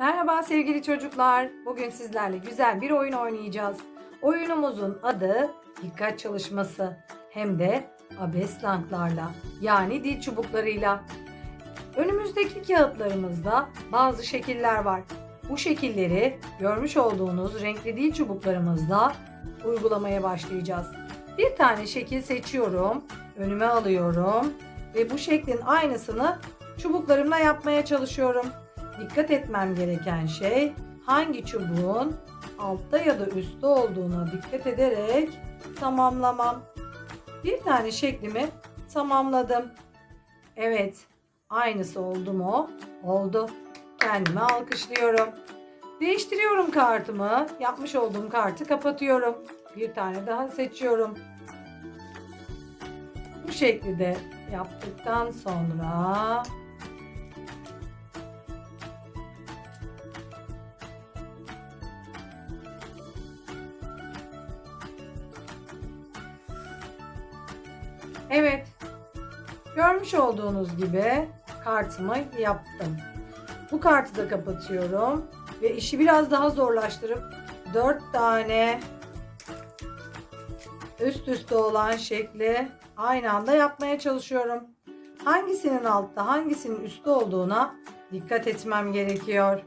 Merhaba sevgili çocuklar. Bugün sizlerle güzel bir oyun oynayacağız. Oyunumuzun adı dikkat çalışması. Hem de abeslanklarla yani dil çubuklarıyla. Önümüzdeki kağıtlarımızda bazı şekiller var. Bu şekilleri görmüş olduğunuz renkli dil çubuklarımızda uygulamaya başlayacağız. Bir tane şekil seçiyorum, önüme alıyorum ve bu şeklin aynısını çubuklarımla yapmaya çalışıyorum. Dikkat etmem gereken şey hangi çubuğun altta ya da üstte olduğuna dikkat ederek tamamlamam. Bir tane şeklimi tamamladım. Evet, aynısı oldu mu? Oldu. Kendime alkışlıyorum. Değiştiriyorum kartımı. Yapmış olduğum kartı kapatıyorum. Bir tane daha seçiyorum. Bu şekli de yaptıktan sonra Evet. Görmüş olduğunuz gibi kartımı yaptım. Bu kartı da kapatıyorum ve işi biraz daha zorlaştırıp 4 tane üst üste olan şekli aynı anda yapmaya çalışıyorum. Hangisinin altta, hangisinin üstte olduğuna dikkat etmem gerekiyor.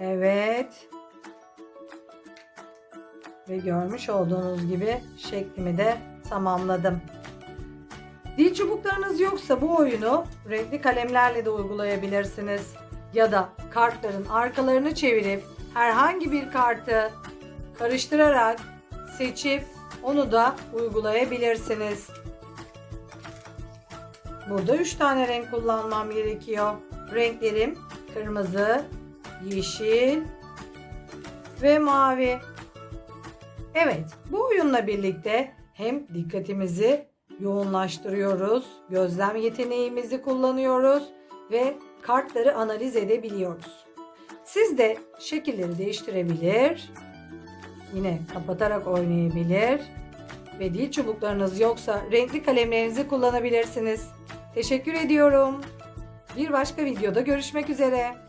Evet. Ve görmüş olduğunuz gibi şeklimi de tamamladım. Dil çubuklarınız yoksa bu oyunu renkli kalemlerle de uygulayabilirsiniz. Ya da kartların arkalarını çevirip herhangi bir kartı karıştırarak seçip onu da uygulayabilirsiniz. Burada 3 tane renk kullanmam gerekiyor. Renklerim kırmızı, yeşil ve mavi. Evet, bu oyunla birlikte hem dikkatimizi yoğunlaştırıyoruz, gözlem yeteneğimizi kullanıyoruz ve kartları analiz edebiliyoruz. Siz de şekilleri değiştirebilir, yine kapatarak oynayabilir ve dil çubuklarınız yoksa renkli kalemlerinizi kullanabilirsiniz. Teşekkür ediyorum. Bir başka videoda görüşmek üzere.